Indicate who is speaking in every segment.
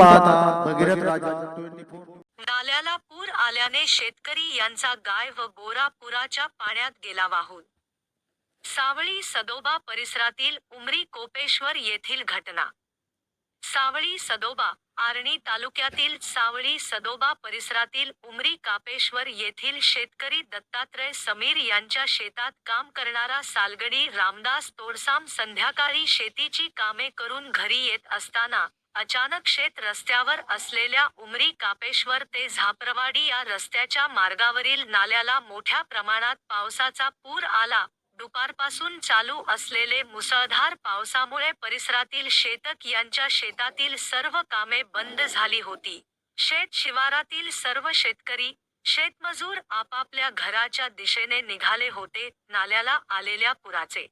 Speaker 1: पाहता भगीरथ राजा 24
Speaker 2: नाल्याला पूर आल्याने शेतकरी यांचा गाय व गोरा पुराच्या पाण्यात गेला वाहून सावळी सदोबा परिसरातील उमरी कोपेश्वर येथील घटना. सावळी सदोबा आर्णी तालुक्यातील सावळी सदोबा परिसरातील उमरी कापेश्वर येथील शेतकरी दत्तात्रय समीर यांच्या शेतात काम करणारा सालगडी रामदास तोडसाम संध्याकाळी शेतीची कामे करून घरी येत असताना अचानक शेत रस्त्यावर असलेल्या उमरी कापेश्वर ते झाप्रवाडी या रस्त्याच्या मार्गावरील नाल्याला मोठ्या प्रमाणात पावसाचा पूर आला. दुपारपासून चालू असलेले मुसळधार पावसामुळे परिसरातील शेतक यांच्या शेतातील सर्व कामे बंद झाली होती. शेत शिवारातील सर्व शेतकरी शेतमजूर आपापल्या घराच्या दिशेने निघाले होते नाल्याला आलेल्या पुराचे.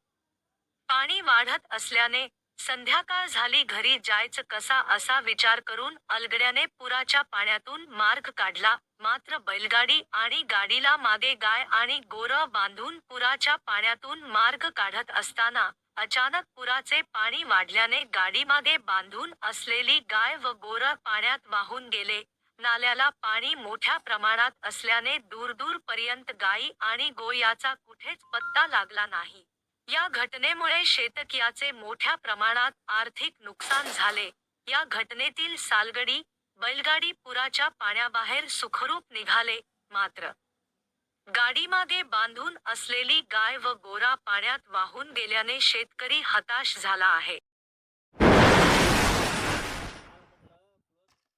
Speaker 2: पाणी वाढत असल्याने संध्याकाळ झाली घरी जायचं कसा असा विचार करून अलगड्याने पुराच्या पाण्यातून मार्ग काढला. मात्र बैलगाडी आणि गाडीला मागे गाय आणि गोर बांधून पुराच्या पाण्यातून मार्ग काढत असताना अचानक पुराचे पाणी वाढल्याने गाडीमागे बांधून असलेली गाय व गोर पाण्यात वाहून गेले. नाल्याला पाणी मोठ्या प्रमाणात असल्याने दूर दूर पर्यंत गायी आणि गोयाचा कुठेच पत्ता लागला नाही. या घटनेमुळे शेतकियाचे मोठ्या प्रमाणात आर्थिक नुकसान झाले. या घटनेतील सालगडी बैलगाडी पुराच्या पाण्याबाहेर सुखरूप निघाले मात्र. गाडीमागे बांधून असलेली गाय व गोरा पाण्यात वाहून गेल्याने शेतकरी हताश झाला आहे.